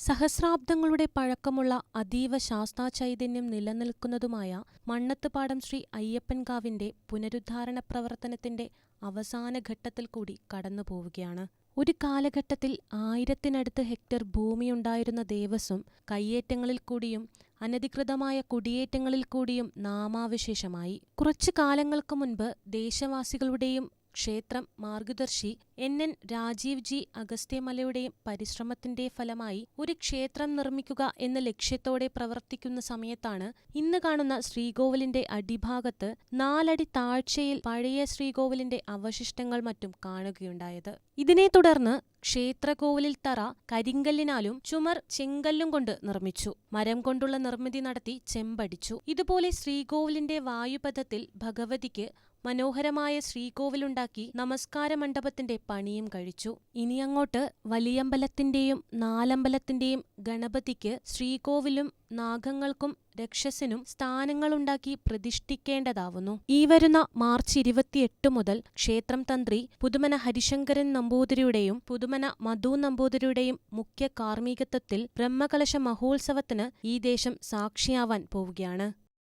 സഹസ്രാബ്ദങ്ങളുടെ പഴക്കമുള്ള അതീവ ശാസ്താചൈതന്യം നിലനിൽക്കുന്നതുമായ മണ്ണത്തുപാടം ശ്രീ അയ്യപ്പൻകാവിന്റെ പുനരുദ്ധാരണ പ്രവർത്തനത്തിന്റെ അവസാന ഘട്ടത്തിൽ കൂടി കടന്നുപോവുകയാണ്. ഒരു കാലഘട്ടത്തിൽ ആയിരത്തിനടുത്ത് ഹെക്ടർ ഭൂമിയുണ്ടായിരുന്ന ദേവസ്വം കയ്യേറ്റങ്ങളിൽ കൂടിയും അനധികൃതമായ കുടിയേറ്റങ്ങളിൽ കൂടിയും നാമാവശേഷമായി. കുറച്ചു കാലങ്ങൾക്ക് മുൻപ് ദേശവാസികളുടെയും ക്ഷേത്രം മാർഗദർശി എൻ. എൻ. രാജീവ് ജി. അഗസ്ത്യമലയുടെയും പരിശ്രമത്തിന്റെ ഫലമായി ഒരു ക്ഷേത്രം നിർമ്മിക്കുക എന്ന ലക്ഷ്യത്തോടെ പ്രവർത്തിക്കുന്ന സമയത്താണ് ഇന്ന് കാണുന്ന ശ്രീകോവിലിന്റെ അടിഭാഗത്ത് നാലടി താഴ്ചയിൽ പഴയ ശ്രീകോവിലിന്റെ അവശിഷ്ടങ്ങൾ മറ്റും കാണുകയുണ്ടായത്. ഇതിനെ തുടർന്ന് ക്ഷേത്രകോവിലിൽ തറ കരിങ്കല്ലിനാലും ചുമർ ചെങ്കല്ലും കൊണ്ട് നിർമ്മിച്ചു. മരം കൊണ്ടുള്ള നിർമ്മിതി നടത്തി ചെമ്പടിച്ചു. ഇതുപോലെ ശ്രീകോവിലിന്റെ വായുപഥത്തിൽ ഭഗവതിക്ക് മനോഹരമായ ശ്രീകോവിലുണ്ടാക്കി നമസ്കാര മണ്ഡപത്തിന്റെ പണിയും കഴിച്ചു. ഇനിയങ്ങോട്ട് വലിയമ്പലത്തിന്റെയും നാലമ്പലത്തിന്റെയും ഗണപതിക്ക് ശ്രീകോവിലും നാഗങ്ങൾക്കും രക്ഷസിനും സ്ഥാനങ്ങളുണ്ടാക്കി പ്രതിഷ്ഠിക്കേണ്ടതാവുന്നു. ഈ വരുന്ന മാർച്ച് ഇരുപത്തിയെട്ട് മുതൽ ക്ഷേത്രം തന്ത്രി പുതുമന ഹരിശങ്കരൻ നമ്പൂതിരിയുടെയും പുതുമന മധു നമ്പൂതിരിയുടെയും മുഖ്യ കാർമ്മികത്വത്തിൽ ബ്രഹ്മകലശ മഹോത്സവത്തിന് ഈ ദേശം സാക്ഷിയാവാൻ പോവുകയാണ്.